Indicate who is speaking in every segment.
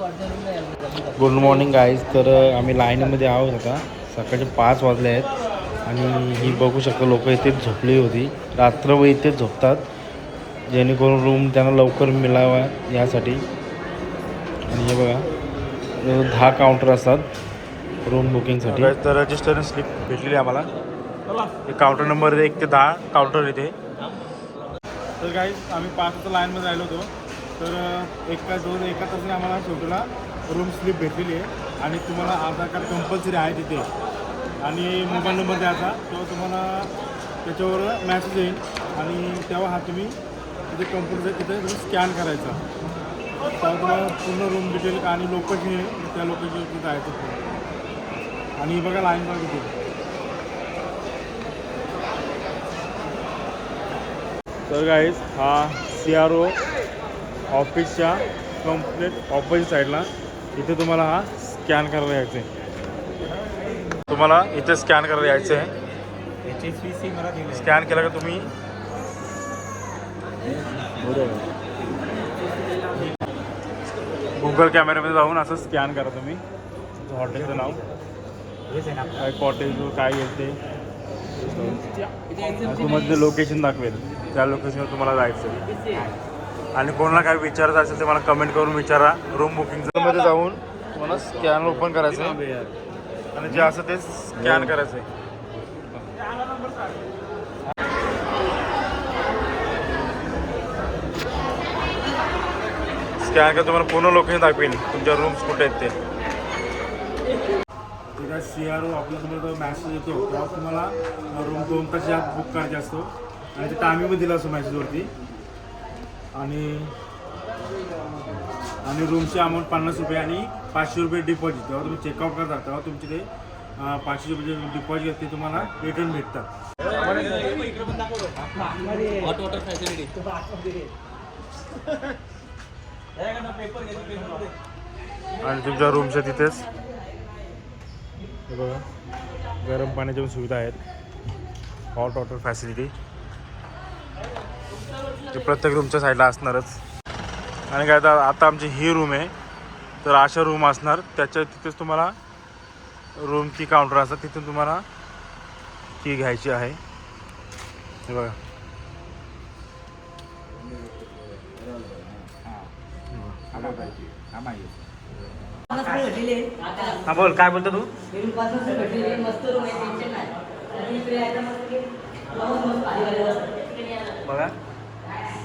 Speaker 1: Good morning guys तर आम्ही लाईनमध्ये आहोत आता. सकाळचे पाच वाजले आहेत. आणि ही बघू शकता लोक इथेच झोपली होती. रात्रभर इथेच झोपतात. जेणेकरून रूम त्यांना लवकर मिळावा यासाठी. आणि हे बघा दहा काउंटर असतात रूम बुकिंगसाठी तर रजिस्टर स्लिप भेटलेली आम्हाला. हे काउंटर नंबर एक ते दहा काउंटर इथे. तर काही आम्ही पाच वाजता लाईनमध्ये राहिलो होतो. तर एक एका दोन एका तासाने आम्हाला शेवटीला रूम स्लिप भेटलेली आहे. आणि तुम्हाला आधार कार्ड कंपल्सरी आहे तिथे. आणि मोबाईल नंबर द्यायचा तेव्हा तुम्हाला त्याच्यावर मॅसेज येईल. आणि तेव्हा हा तुम्ही तिथे कंप्युटर तिथे तुम्ही स्कॅन करायचा. तेव्हा तुम्हाला पूर्ण रूम डिटेल आणि लोकेशन येईल. त्या लोकेशनवरती जायचं पूर्ण. आणि बघा लाईन बघा तिथे तर गाईज हा सी आर ओ ऑफिसच्या कंप्लीट ऑपोजिट साईडला. इथे तुम्हाला हा स्कॅन करायला यायचं आहे. तुम्हाला इथे स्कॅन करायला यायचं आहे.
Speaker 2: एच एस पी सी मला दिलं
Speaker 1: स्कॅन केलं का तुम्ही? गुगल कॅमेऱ्यामध्ये जाऊन असं स्कॅन करा तुम्ही. हॉटेलचं नाव. काय कॉटेज काय ते आणि तुम्हाला जे लोकेशन दाखवेल. त्या लोकेशनवर तुम्हाला जायचं आहे. आणि कोणाला काय विचारायचं असेल ते मला कमेंट करून विचारा. रूम बुकिंगचं मध्ये जाऊन तुम्हाला स्कॅन ओपन करायचं आहे आणि जे असं ते स्कॅन करायचं आहे स्कॅन करून तुम्हाला पूर्ण लोकेशन दाखवेल तुमच्या रूम्स कुठे आहेत ते. सी आर ओ आपल्यासमोर मॅसेज येतो. तेव्हा तुम्हाला रूम दोन आत बुक करायचा असतो. आणि ते टायमिंग दिला असतो मॅसेजवरती आणि आणि रूमची अमाऊंट पन्नास रुपये आणि पाचशे रुपये डिपॉझिट जेव्हा तुम्ही चेकआउट करता तेव्हा तुमचे ते पाचशे रुपये डिपॉझिट असते तुम्हाला रिटर्न भेटतात. आणि तुमच्या रूमच्या तिथेच. बघा गरम पाण्याच्या पण सुविधा आहेत. हॉट वॉटर फॅसिलिटी ते प्रत्येक रूमच्या साईडला असणारच. आणि काय आता आता आमची ही रूम आहे. तर अशा रूम असणार. त्याच्या तिथेच तुम्हाला रूम की काउंटर असतात तिथून तुम्हाला की घ्यायची आहे. हे बघा.
Speaker 2: हा बोल. काय बोलतो तू? बघा.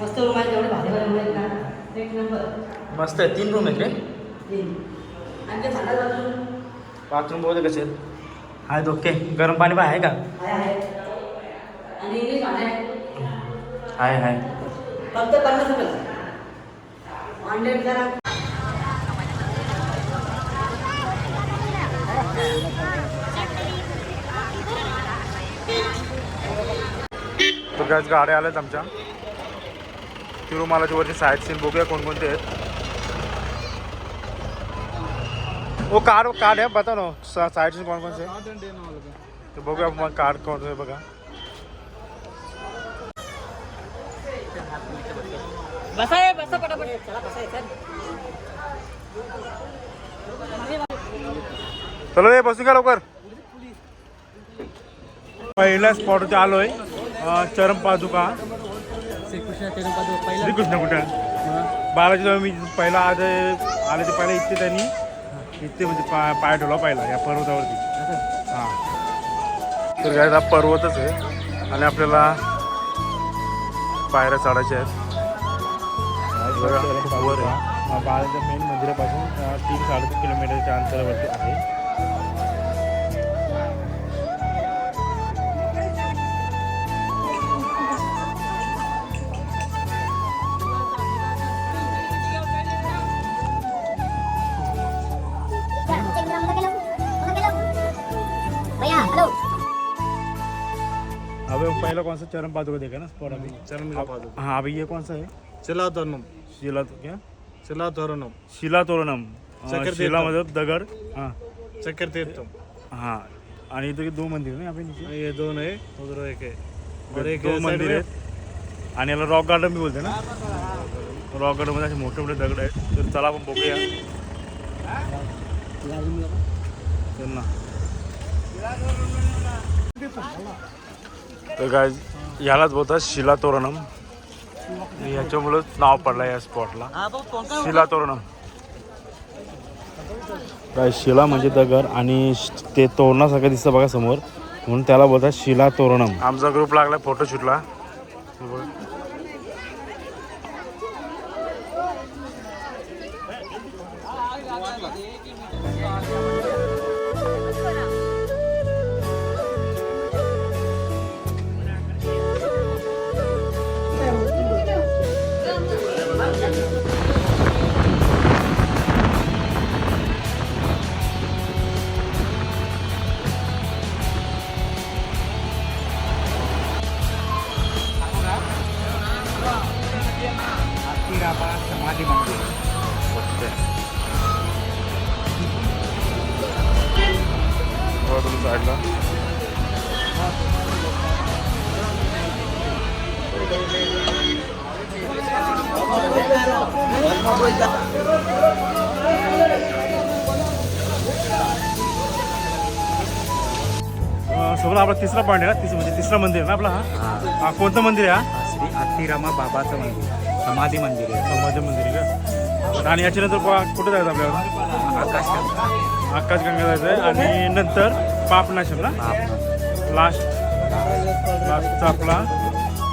Speaker 3: मस्त रूम आहे तेवढे भारी भारी रूम आहेत ना. एक नंबर
Speaker 2: मस्त आहे तीन रूम आहेत रे.
Speaker 3: तीन. आणि ते सांगा बाजून
Speaker 2: बाथरूम बघते कसे आहेत. ओके. गरम पाणी पण आहे का?
Speaker 3: आणि इंग्लिश भांडे आहे.
Speaker 2: आहे
Speaker 3: फक्त पन्नास रुपये. जरा.
Speaker 1: तर गॅस गाड्या आल्यात आमच्या. तिरुमालाच्या वरची साईड सीन बघूया कोणकोणते आहेत. ओ कार्ड कार्ड आहे बता ना साईड सीन कोण कोणते ते बघूया मग कार्ड कोणतं बघा.
Speaker 3: बसा पटापट. चला बसा आहे चल
Speaker 1: चलो ये बसू का लवकर. पहिल्या स्पॉटवरती आलोय चरम पादुका
Speaker 2: श्रीकृष्ण
Speaker 1: कुठे? बालाजी जेव्हा मी पहिला आज आले ते पहिला इथे त्यांनी. इथे म्हणजे पाय पाय ठेवला पहिला या पर्वतावरती. हां. तर काय हा पर्वतच आहे. आणि आपल्याला पायऱ्या चढायच्या आहेत. बघा, वर आहे. बालाच्या मेन मंदिरापासून तीन साडेतीन किलोमीटरच्या अंतरावरती आहे. अभी पहला कौन सा चरम पादुका देखा ना स्पॉट अभी?
Speaker 2: चरम पादुका।
Speaker 1: हाँ अभी ये कौन सा है?
Speaker 2: शिलाधरणम
Speaker 1: शिला तो क्या? शिला तोरणम अं,
Speaker 2: चक्रतीर्थ.
Speaker 1: शिला मतलब दगड। हां।
Speaker 2: चक्कर तीर्थम
Speaker 1: हां आणि इथे दो मंदिर आहे ना आपण
Speaker 2: ये दोन आहे उधर एक आहे और एक
Speaker 1: दो
Speaker 2: side
Speaker 1: मंदिर
Speaker 2: में-
Speaker 1: आहेत आणि याला रॉक गार्डन बी बोलते ना? रॉक गार्डनमध्ये असे मोठे मोठे दगड आहेत तर चला आपण बघूया त्यांना तर काय यालाच बोलतात शिला तोरणम याच्यामुळंच नाव पडलं या स्पॉटला शिला तोरणम काय शिला म्हणजे दगड आणि ते तोरणासारखं दिसतं बघा समोर. म्हणून त्याला बोलतात शिला तोरणम आमचा ग्रुप लागला फोटोशूटला हो समोर आपला तिसरा पॉईंट आहे ना तिसरं म्हणजे तिसरा मंदिर आहे ना आपला हा? हा कोणतं मंदिर आहे हा?
Speaker 2: श्री अत्तिरामा बाबाचं मंदिर. समाधी मंदिर आहे.
Speaker 1: समाधी मंदिर आहे का? आणि याच्यानंतर को- कुठं जायचं आपल्याला?
Speaker 2: आकाश
Speaker 1: आकाशगंगा जायचं आहे. आणि नंतर पापनाशम ना? लास्ट लास्टचा आपला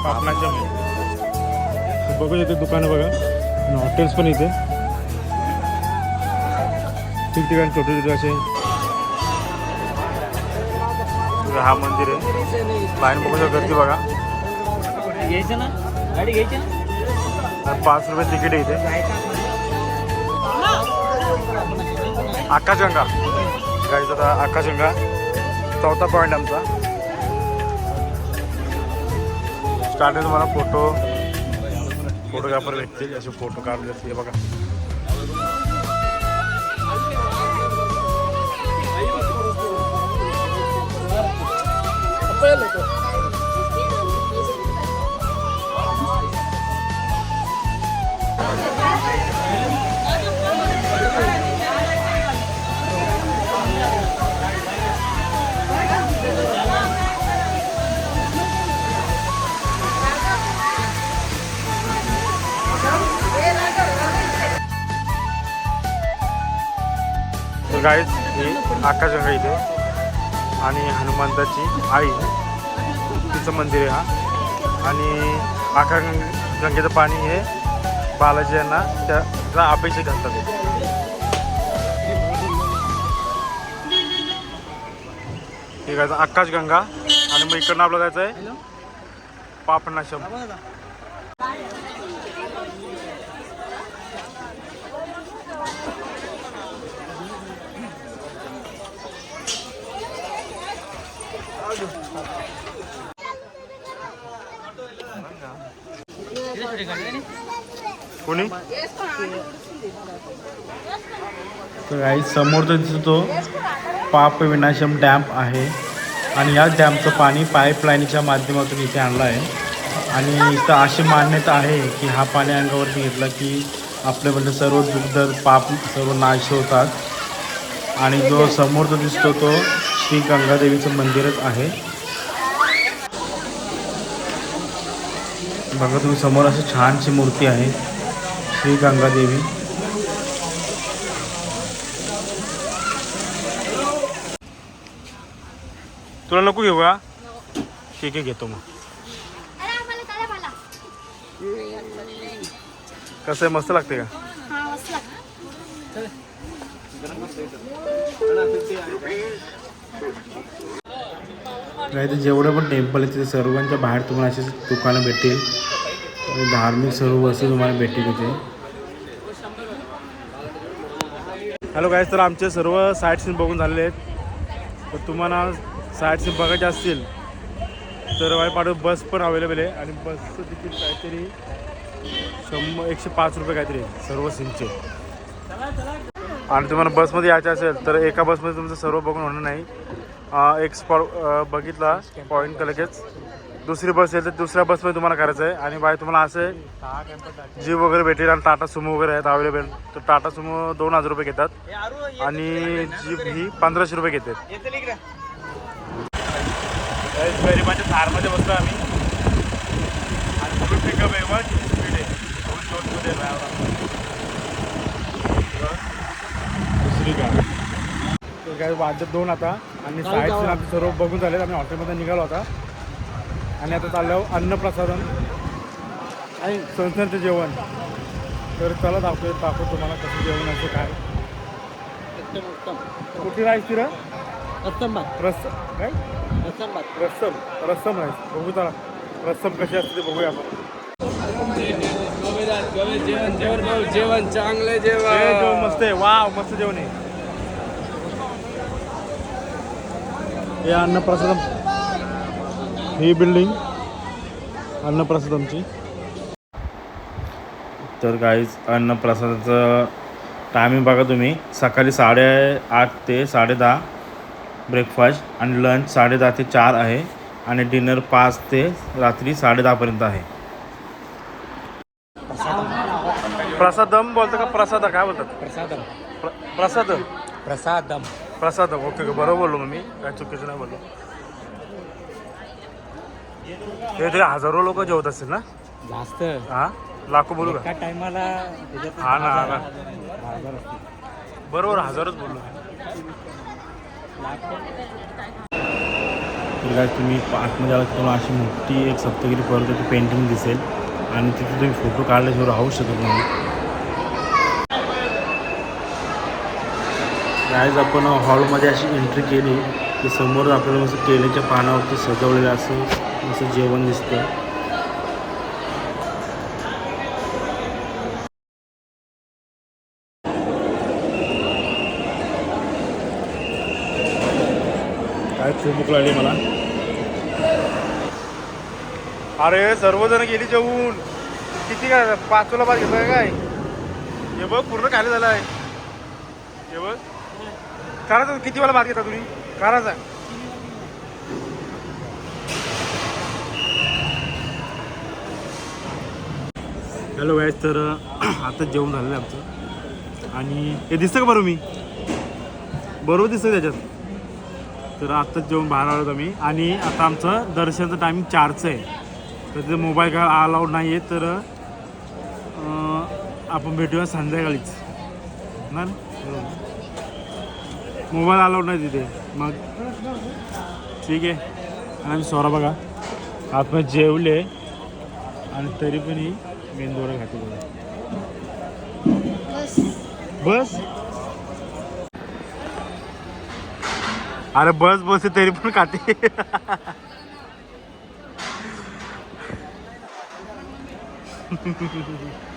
Speaker 1: पापनाशम आहे. तर बघू इथे दुकानं बघा. आणि हॉटेल्स पण इथे. ठिकठिकाणी छोटे छोटे असे इथे हा मंदिर आहे. लाईन बघू गर्दी बघा.
Speaker 2: घ्यायचं ना? गाडी घ्यायची ना?
Speaker 1: पाच रुपये तिकीट इथे. आकाशगंगा. गाडीचा आता आकाशगंगा. चौथा पॉईंट आमचा. स्टार्टिंग तुम्हाला फोटो फोटोग्राफर भेटतील असे फोटो काढले बघा. गाईज ही आकाशगंगा इथे आणि हनुमंताची आई. तिचं मंदिर आहे हा. आणि आकाशगंगेचं पाणी हे बालाजी यांना त्याचा अभिषेक घालतात ठीक आहे आकाशगंगा आणि मग इकडनं आपलं जायचं आहे पापनाशम. कोणी? तर काही समोर तर दिसतो पाप विनाशम डॅम्प आहे. आणि या डॅमचं पाणी पाईपलाईनच्या माध्यमातून इथे आणलं आहे. आणि इथं अशी मान्यता आहे की हा पाणी अंगावरती घेतला की आपल्यामध्ये सर्व दुग्ध पाप सर्व नाश होतात. आणि जो समोर जो दिसतो तो श्री गंगादेवीचं मंदिरच आहे. बघा तुम्ही समोर अशी छानशी मूर्ती आहे श्री गंगादेवी. तुला नको घेऊ का ठीक आहे घेतो मग. कसं आहे मस्त लागते का?
Speaker 4: हा मस्त लागतं.
Speaker 1: नाही तर जेवढं पण टेम्पल आहे तिथे सर्वांच्या बाहेर तुम्हाला अशीच दुकानं भेटतील. धार्मिक सर्व वस्तू तुम्हाला भेटतील इथे. हॅलो काय तर आमचे सर्व साईट सीन बघून झालेले आहेत. तर तुम्हाला साईट सीन बघायचे असतील तर वाईपाडू बस पण अवेलेबल आहे. आणि बसचं तिकीट काहीतरी शंभर एकशे पाच रुपये काहीतरी आहे, सर्व सीनचे आणि तुम्हाला बसमध्ये यायचं असेल तर एका बसमध्ये तुमचं सर्व बघून होणार नाही. एक स्पॉट बघितला पॉईंट का लगेच? दुसरी बस येईल तर दुसऱ्या बसमध्ये तुम्हाला करायचं आहे आणि बाय तुम्हाला असं आहे जीप वगैरे भेटेल आणि टाटा सुमो वगैरे आहेत अवेलेबल तर टाटा सुमो दोन हजार रुपये घेतात. आणि जीप ही पंधराशे रुपये घेतात. गरिबाच्या थारमध्ये बसतो आम्ही. आणि पिकअप आहे वन स्पीड आहे. दोन दोनमध्ये दुसरी कार तर काय वाजत दोन आता. आणि साईड सीन आमचे सर्व बघून झालेत. आम्ही हॉटेलमध्ये निघालो होता आणि आता चाललो अन्नप्रसादन आणि संस्थांचं जेवण. तर चला दाखवतो दाखवतो तुम्हाला कसं जेवण असं काय. कुठली राईस तिला
Speaker 3: उत्तम भात.
Speaker 1: रस काय?
Speaker 3: भात.
Speaker 1: रस्सम. रस्सम राईस बघू चला. रस्सम कशी असते ते बघूया आपण.
Speaker 2: जेवण जेवण भाऊ जेवण चांगलं
Speaker 1: जेवण. मस्त आहे. वाव मस्त जेवण आहे. हे अन्नप्रसादम. ही बिल्डिंग अन्नप्रसादमची. तर काहीच अन्नप्रसादाचं टायमिंग बघा तुम्ही. सकाळी साडे आठ ते साडेदहा ब्रेकफास्ट आणि लंच साडे दहा ते चार आहे. आणि डिनर पाच ते रात्री साडे दहापर्यंत आहे. प्रसादम बोलतं का प्रसाद काय बोलतात?
Speaker 2: प्रसादम.
Speaker 1: प्र- प्रसाद.
Speaker 2: प्रसादम.
Speaker 1: प्रसाद ओके ओके बरोबर बोललो मी. काय चुकीचं नाही बोललो. हे ते हजारो लोक जेवत असतील ना?
Speaker 2: जास्त.
Speaker 1: हा? लाखो बोलू का?
Speaker 2: एका टायमाला
Speaker 1: हा ना हा ना. बरोबर हजारच बोललो. तर काय तुम्ही आतमध्ये आला तुम्हाला अशी मोठी एक सप्तगिरी पर्वताची पेंटिंग दिसेल. आणि तिथे तुम्ही फोटो काढल्याशिवाय राहू शकत नाही. आज आपण हॉलमध्ये अशी एंट्री केली की समोर आपल्याला मस्त केळीच्या पानावरती सजवलेलं असं असं जेवण दिसतं काय खूप भूक लागली मला. अरे सर्वजण गेली जेवून. किती काय पाचोला पाच घेतोय काय? हे बघ पूर्ण खाली झालं आहे हे बघ. करायचं किती वेळा भात घेता तुम्ही? काराचा. हॅलो वॅज तर आता जेवण झालेलं आहे आमचं. आणि हे दिसतं का बरं मी? बरोबर दिसतं त्याच्यात? तर आत्ताच जेवण बाहेर आलो आम्ही. आणि आता आमचं दर्शनचं टायमिंग चारचं आहे. तर तिथे मोबाईल काय अलाउड नाही आहे तर आपण भेटूया संध्याकाळीच. ना मोबाईल अलाउड नाही तिथे. मग ठीक आहे. आणि स्वरा बघा. आतमध्ये जेवले. आणि तरी पण ही मेंदोरा खाते बघा.
Speaker 4: बस.
Speaker 1: बस? अरे बस बस तरी पण खाते.